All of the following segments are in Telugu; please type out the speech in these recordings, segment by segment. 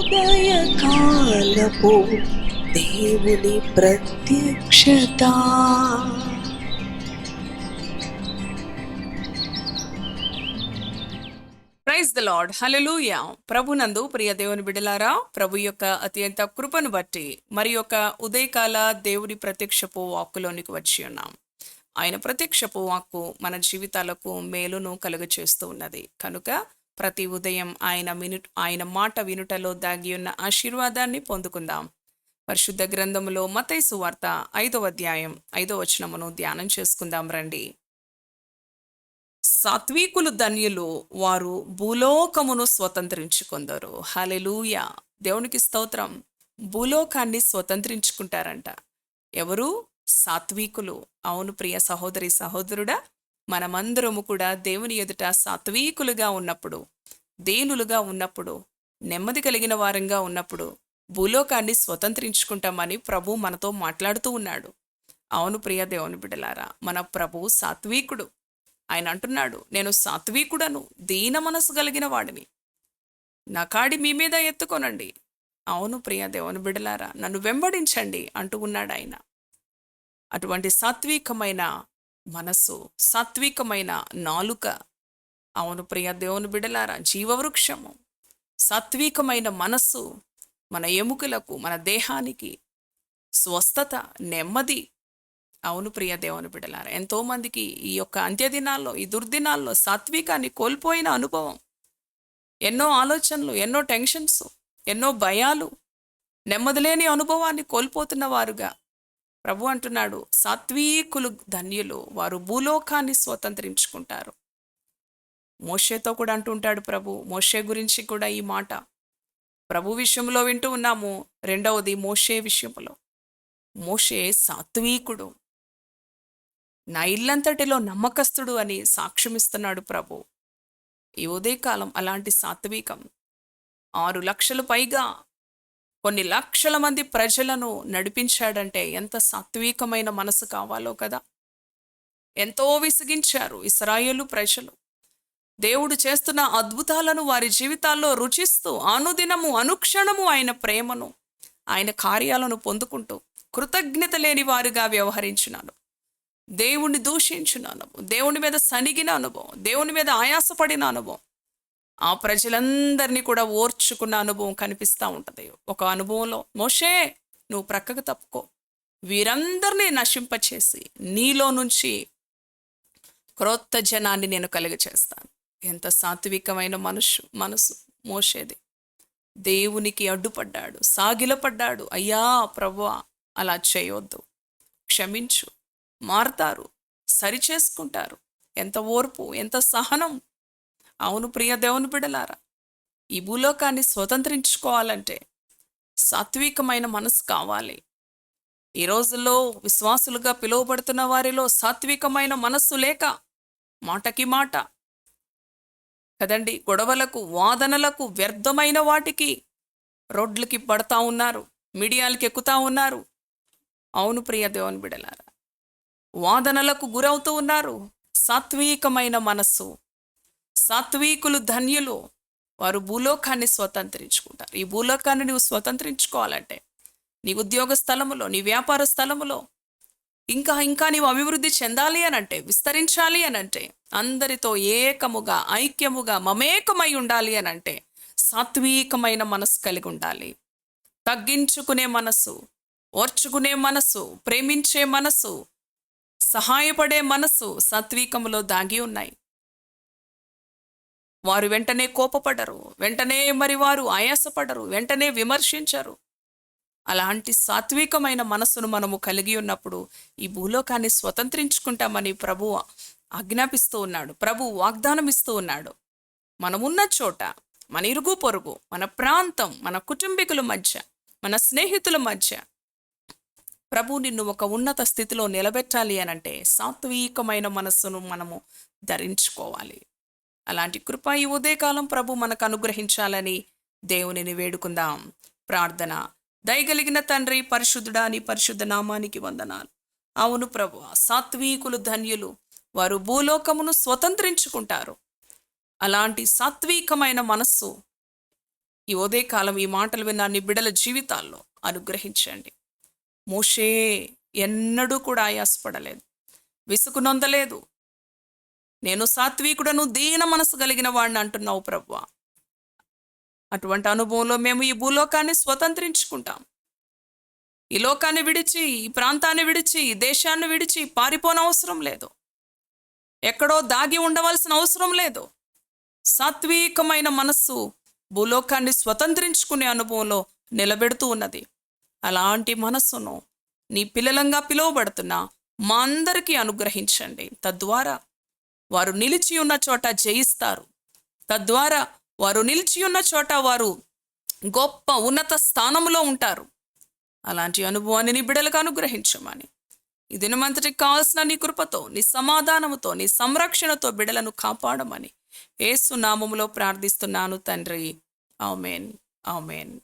ఉదయకాలపు దేవుని ప్రత్యక్షత. ప్రైజ్ ద లార్డ్ హల్లెలూయా ప్రభునందు ప్రియ దేవుని బిడలారా ప్రభు యొక్క అత్యంత కృపను బట్టి మరి యొక్క ఉదయకాల దేవుని ప్రత్యక్షపు వాక్కులోనికి వచ్చి ఉన్నాం. ఆయన ప్రత్యక్షపు వాక్కు మన జీవితాలకు మేలును కలుగ చేస్తూ ఉన్నది. కనుక ప్రతి ఉదయం ఆయన విను ఆయన మాట వినుటలో దాగి ఉన్న ఆశీర్వాదాన్ని పొందుకుందాం. పరిశుద్ధ గ్రంథములో మతైసు వార్త ఐదవ అధ్యాయం ఐదవ వచనమును ధ్యానం చేసుకుందాం రండి. సాత్వికులు ధన్యులు వారు భూలోకమును స్వతంత్రించుకుందరు. హలెలూయ దేవునికి స్తోత్రం. భూలోకాన్ని స్వతంత్రించుకుంటారంట. ఎవరు? సాత్వికులు. అవును ప్రియ సహోదరి సహోదరుడా మనమందరము కూడా దేవుని ఎదుట సాత్వికులుగా ఉన్నప్పుడు దేనులుగా ఉన్నప్పుడు నెమ్మది కలిగిన వారంగా ఉన్నప్పుడు భూలోకాన్ని స్వతంత్రించుకుంటామని ప్రభు మనతో మాట్లాడుతూ ఉన్నాడు. అవును ప్రియ దేవుని బిడ్డలారా మన ప్రభు సాత్వికుడు. ఆయన అంటున్నాడు నేను సాత్వికుడను దీన మనసు కలిగిన వాడిని. నా కాడి మీ మీద ఎత్తుకొనండి. అవును ప్రియ దేవుని బిడలారా నన్ను వెంబడించండి అంటూ ఉన్నాడు ఆయన అటువంటి సాత్వికమైన మనస్సు సాత్వికమైన నాలుక. అవును ప్రియ దేవుని బిడలారా జీవవృక్షము. సాత్వికమైన మనస్సు మన ఎముకలకు మన దేహానికి స్వస్థత నెమ్మది. అవును ప్రియ దేవుని బిడలారా ఎంతోమందికి ఈ యొక్క అంత్యదినాల్లో ఈ దుర్దినాల్లో సాత్వికాన్ని కోల్పోయిన అనుభవం. ఎన్నో ఆలోచనలు ఎన్నో టెన్షన్స్ ఎన్నో భయాలు నెమ్మదిలేని అనుభవాన్ని కోల్పోతున్న వారుగా. ప్రభు అంటున్నాడు సాత్వికులు ధన్యులు వారు భూలోకాన్ని స్వతంత్రించుకుంటారు. మోషేతో కూడా అంటుంటాడు ప్రభు మోషే గురించి కూడా ఈ మాట. ప్రభు విషయంలో వింటూ ఉన్నాము రెండవది మోషే విషయంలో. మోషే సాత్వికుడు. నా ఇల్లంతటిలో నమ్మకస్తుడు అని సాక్ష్యమిస్తున్నాడు ప్రభు. ఈ ఉదయకాలం అలాంటి సాత్వికం. ఆరు లక్షలు పైగా కొన్ని లక్షల మంది ప్రజలను నడిపించాడంటే ఎంత సాత్వికమైన మనసు కావాలో కదా. ఎంతో విసిగించారు ఇస్రాయేలు ప్రజలు. దేవుడు చేస్తున్న అద్భుతాలను వారి జీవితాల్లో రుచిస్తూ అనుదినము అనుక్షణము ఆయన ప్రేమను ఆయన కార్యాలను పొందుకుంటూ కృతజ్ఞత లేని వారుగా వ్యవహరించినాను. దేవుణ్ణి దూషించిన అనుభవం దేవుని మీద సనిగిన అనుభవం దేవుని మీద ఆయాసపడిన అనుభవం ఆ ప్రజలందరినీ కూడా ఓర్చుకున్న అనుభవం కనిపిస్తూ ఉంటుంది. ఒక అనుభవంలో మోషే నువ్వు ప్రక్కకు తప్పుకో. వీరందరినీ నశింపచేసి నీలో నుంచి క్రొత్త జనాన్ని నేను కలిగచేస్తాను. ఎంత సాత్వికమైన మనుషు మనసు మోసేది దేవునికి అడ్డుపడ్డాడు సాగిలపడ్డాడు. అయ్యా ప్రభువా అలా చేయొద్దు. క్షమించు. మారతారు. సరిచేసుకుంటారు. ఎంత ఓర్పు ఎంత సహనం అవును ప్రియ దేవుని బిడలారా ఈ భూలోకాన్ని స్వతంత్రించుకోవాలంటే సాత్వికమైన మనసు కావాలి. ఈ రోజుల్లో విశ్వాసులుగా పిలువబడుతున్న వారిలో సాత్వికమైన మనస్సు లేక మాటకి మాట కదండి గొడవలకు వాదనలకు వ్యర్థమైన వాటికి రోడ్లకి పడతా ఉన్నారు మీడియాలకి ఎక్కుతా ఉన్నారు. అవును ప్రియ దేవుని బిడలారా వాదనలకు గురవుతూ ఉన్నారు సాత్వికమైన మనస్సు సాత్వికులు ధన్యులు. వారు భూలోకాన్ని స్వతంత్రించుకుంటారు. ఈ భూలోకాన్ని నువ్వు స్వతంత్రించుకోవాలంటే నీ ఉద్యోగ స్థలములో నీ వ్యాపార స్థలములో ఇంకా ఇంకా నీవు అభివృద్ధి చెందాలి అని అంటే విస్తరించాలి అని అంటే అందరితో ఏకముగా ఐక్యముగా మమేకమై ఉండాలి అని అంటే సాత్వికమైన మనస్సు కలిగి ఉండాలి. తగ్గించుకునే మనస్సు ఓర్చుకునే మనసు ప్రేమించే మనసు సహాయపడే మనస్సు సాత్వికములో దాగి ఉన్నాయి. వారు వెంటనే కోపపడరు. వెంటనే మరి వారు ఆయాసపడరు. వెంటనే విమర్శించరు. అలాంటి సాత్వికమైన మనస్సును మనము కలిగి ఉన్నప్పుడు ఈ భూలోకాన్ని స్వతంత్రించుకుంటామని ప్రభు ఆజ్ఞాపిస్తూ ఉన్నాడు. ప్రభు వాగ్దానం ఇస్తూ ఉన్నాడు. మనమున్న చోట మన ఇరుగు పొరుగు మన ప్రాంతం మన కుటుంబీకుల మధ్య మన స్నేహితుల మధ్య ప్రభు నిన్ను ఒక ఉన్నత స్థితిలో నిలబెట్టాలి అనంటే సాత్వికమైన మనస్సును మనము ధరించుకోవాలి. అలాంటి కృప ఈ ఉదయకాలం ప్రభు మనకు అనుగ్రహించాలని దేవునిని వేడుకుందాం. ప్రార్థన. దయగలిగిన తండ్రి పరిశుద్ధుడా నీ పరిశుద్ధ నామానికి వందనాలు. అవును ప్రభు సాత్వికులు ధన్యులు వారు భూలోకమును స్వతంత్రించుకుంటారు. అలాంటి సాత్వికమైన మనస్సు ఈ ఉదయ కాలం ఈ మాటలు విన్న నీ బిడల జీవితాల్లో అనుగ్రహించండి. మోషే ఎన్నడూ కూడా ఆయాసపడలేదు. విసుగు నొందలేదు. నేను సాత్వికుడను దీన మనసు కలిగిన వాడిని అంటున్నావు ప్రభు అటువంటి అనుభవంలో మేము ఈ భూలోకాన్ని స్వతంత్రించుకుంటాం. ఈ లోకాన్ని విడిచి ఈ ప్రాంతాన్ని విడిచి ఈ దేశాన్ని విడిచి పారిపోనవసరం లేదు. ఎక్కడో దాగి ఉండవలసిన అవసరం లేదు. సాత్వికమైన మనస్సు భూలోకాన్ని స్వతంత్రించుకునే అనుభవంలో నిలబెడుతూ ఉన్నది. అలాంటి మనస్సును నీ పిల్లలంగా పిలువబడుతున్న మా అందరికీ అనుగ్రహించండి. తద్వారా వారు నిలిచి ఉన్న చోట జయిస్తారు. తద్వారా వారు నిలిచి ఉన్న చోట వారు గొప్ప ఉన్నత స్థానంలో ఉంటారు. అలాంటి అనుభవాన్ని నీ బిడలకు అనుగ్రహించమని. ఈ దినమంతటికి కావాల్సిన నీ కృపతో నీ సమాధానముతో నీ సంరక్షణతో బిడలను కాపాడమని ఏసు నామములో ప్రార్థిస్తున్నాను తండ్రి. Amen. Amen.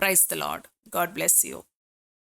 Praise the Lord God bless you.